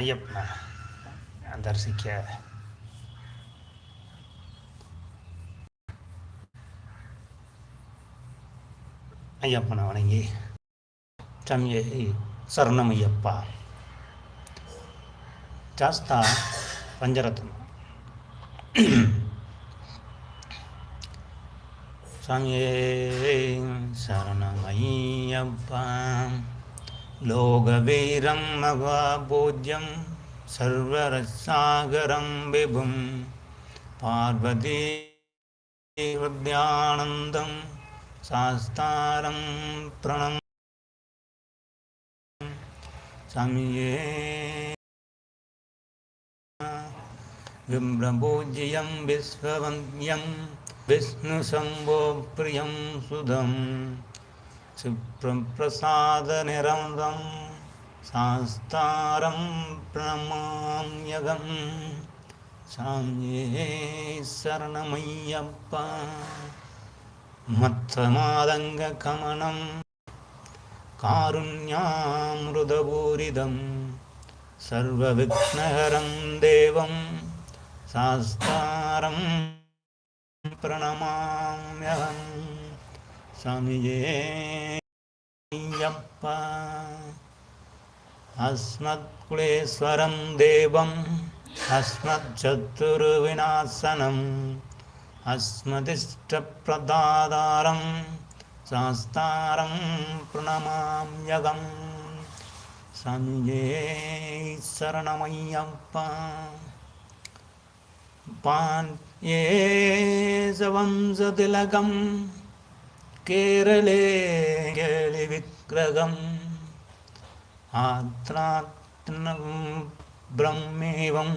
ஐயப்பனை தரிசிக்க ஐயப்பனை வணங்கி சாமியை சரணம் ஐயப்பா ஜாஸ்தா பஞ்சரத்னம் சாமியே சரணம் ஐயப்பா लोकवीरं महापूज्यं सर्वरसागरं विभुं पार्वती हृद्यानन्दं शास्तारं प्रणम् समये विम्रपूज्यं विश्ववन्द्यं विष्णुशम्भोप्रियं सुधम् सुधं क्षिप्रप्रसादनिरन्दं शास्तारं प्रणमाम्यगं साम्ये शरणमय्यप्पा मत्समादङ्गकमनं कारुण्यामृतपूरिदं सर्वविघ्नहरं देवं शास्तारं प्रणमाम्यहं स्वामियेयप्पा अस्मत्कुलेश्वरं देवम् अस्मच्चतुर्विनाशनम् अस्मदिष्टप्रदातारं शास्तारं प्रणमाम्यगं सञ्जे शरणमय्यप्पा पान्ये वंशतिलकं കേരളേ കേളി വിഗ്രഹം. ആത്രാത്മം ബ്രഹ്മേവം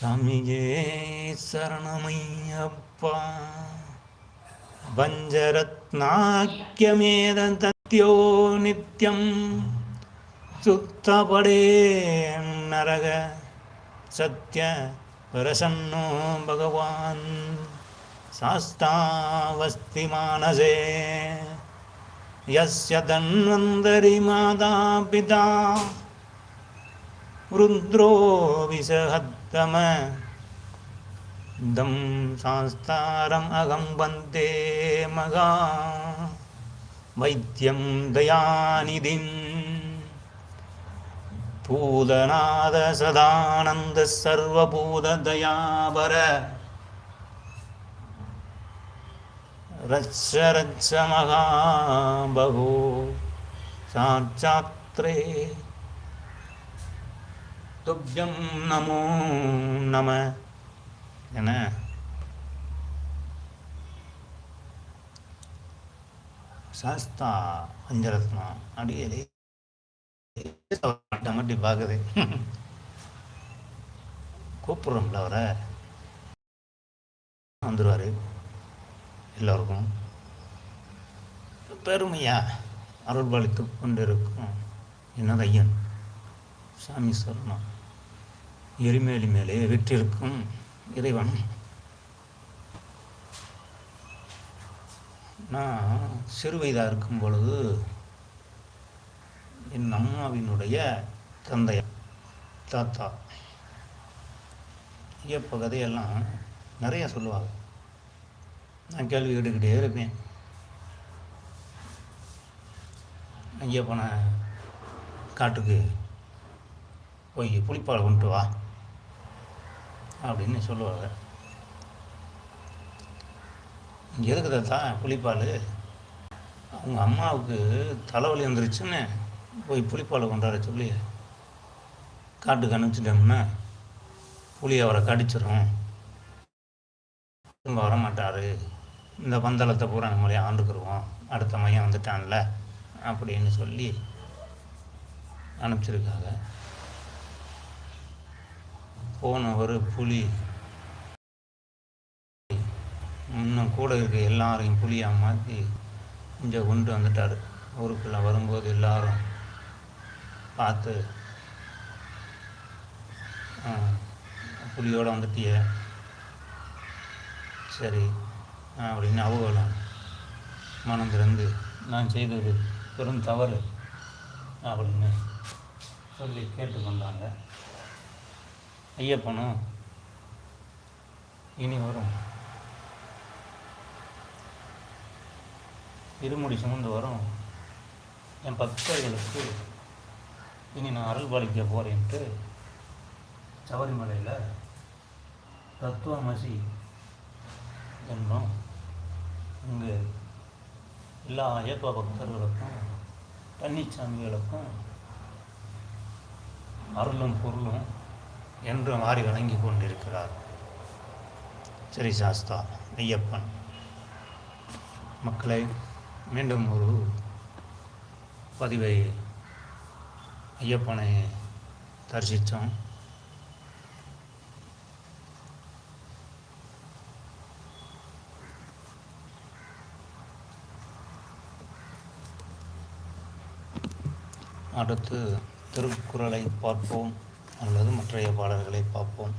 സ്വാമിയേ ശരണമയ്യപ്പ. പഞ്ചരത്നാക്യമേതോ നിത്യം. ಸುತ್ತಪಡೇ ನರಗ ಸತ್ಯ ಪರಸನ್ನೋ ಭಗವಾನ್ ಸಾಸ್ತಾವಸ್ತಿ ಮಾನಸೇ ಯಸ್ಯ ತನ್ವಂತರಿ ಮಾತಾ ಪಿತಾ ರುದ್ರೋ ವಿಸಹತ್ತಮ दं संस्तारम् अहं वन्दे मगा वैद्यं दयानिधिम् பூதநாத சதானந்த சர்வபூத தயாபர. ரச்ச மகாபகோ சாட்சாத்ரே. துப்ஜம் நமோ நம. என சாஸ்தா பஞ்சரத்னா அடியலே மட்டி பார்க்குது கூப்பிட்றோம்ல அவரை. வந்துடுவார் எல்லோருக்கும். பெருமையா அருள்பாலித்து கொண்டிருக்கும் என்னது ஐயன் சாமி சொல்லணும் எரிமேலி மேலே விற்றிருக்கும் இறைவன். நான் சிறு வயதாக இருக்கும் பொழுது என் அம்மாவினுடைய தந்தையார் தாத்தா. ஐயப்ப கதையெல்லாம் நிறைய சொல்லுவாங்க. நான் கேள்வி கேட்டுக்கிட்டே இருப்பேன். ஐயப்பனை காட்டுக்கு போய் புளிப்பால் கொண்டு வா அப்படின்னு சொல்லுவாங்க. எதுக்கு தாத்தா புளிப்பால் அவங்க அம்மாவுக்கு தலைவலி வந்துருச்சுன்னு போய் புளிப்பாலை கொண்டாட சொல்லி காட்டுக்கு அனுப்பிச்சிட்டோம்னா புளி அவரை கடிச்சிரும். திரும்ப வரமாட்டார். இந்த பந்தளத்தை பூரா நம்மளே ஆண்டுக்குருவோம். அடுத்த மையம் வந்துட்டான்ல அப்படின்னு சொல்லி அனுப்பிச்சிருக்காங்க. போனவர் புலி இன்னும் கூட இருக்க எல்லாரையும் புலியாக மாற்றி இங்கே கொண்டு வந்துட்டார். ஊருக்குள்ளே வரும்போது எல்லாரும் பார்த்து புலியோடு வந்துட்டிய. சரி அப்படின்னு அவங்களும் மனம் திறந்து நான் செய்தது பெரும் தவறு அப்படின்னு சொல்லி கேட்டுக்கொண்டாங்க. ஐயப்பனும் இனி வரும். இருமுடி சுமந்து வரும். என் பக்தர்களுக்கு இனி நான் அருள் பாலிக்க போகிறேன்ட்டு சபரிமலையில் தத்துவமசி என்னும் இங்கு எல்லா ஐயப்ப பக்தர்களுக்கும் பன்னிச்சாமிகளுக்கும் அருளும் பொருளும் என்று மாறி வணங்கி கொண்டிருக்கிறார் சரி சாஸ்தா ஐயப்பன். மக்களை மீண்டும் ஒரு பதிவை ஐயப்பனை தரிசித்தோம். அடுத்து திருக்குறளை பார்ப்போம் அல்லது மற்றைய பாடல்களை பார்ப்போம்.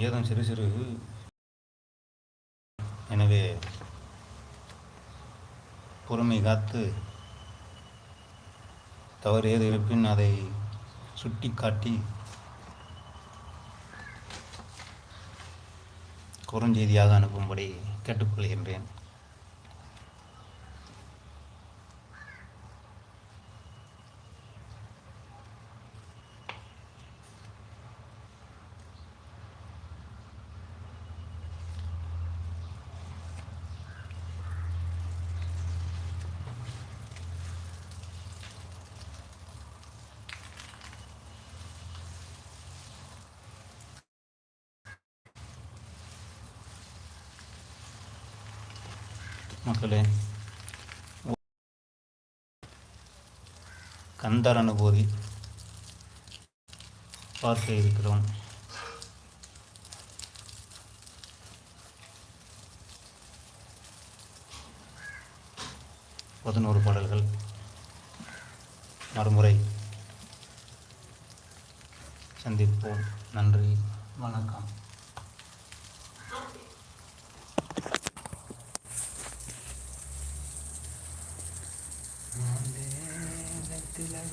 ஏதும் சிறு சிறு. எனவே பொறுமை காத்து தவறு ஏது இருப்பின் அதை சுட்டி காட்டி குறுஞ்செய்தியாக அனுப்பும்படி கேட்டுக்கொள்கின்றேன். மக்களே கந்தர் அனுபூதி பார்க்க இருக்கிறோம். பதினோரு பாடல்கள். மறுமுறை சந்திப்போம். நன்றி. வணக்கம்.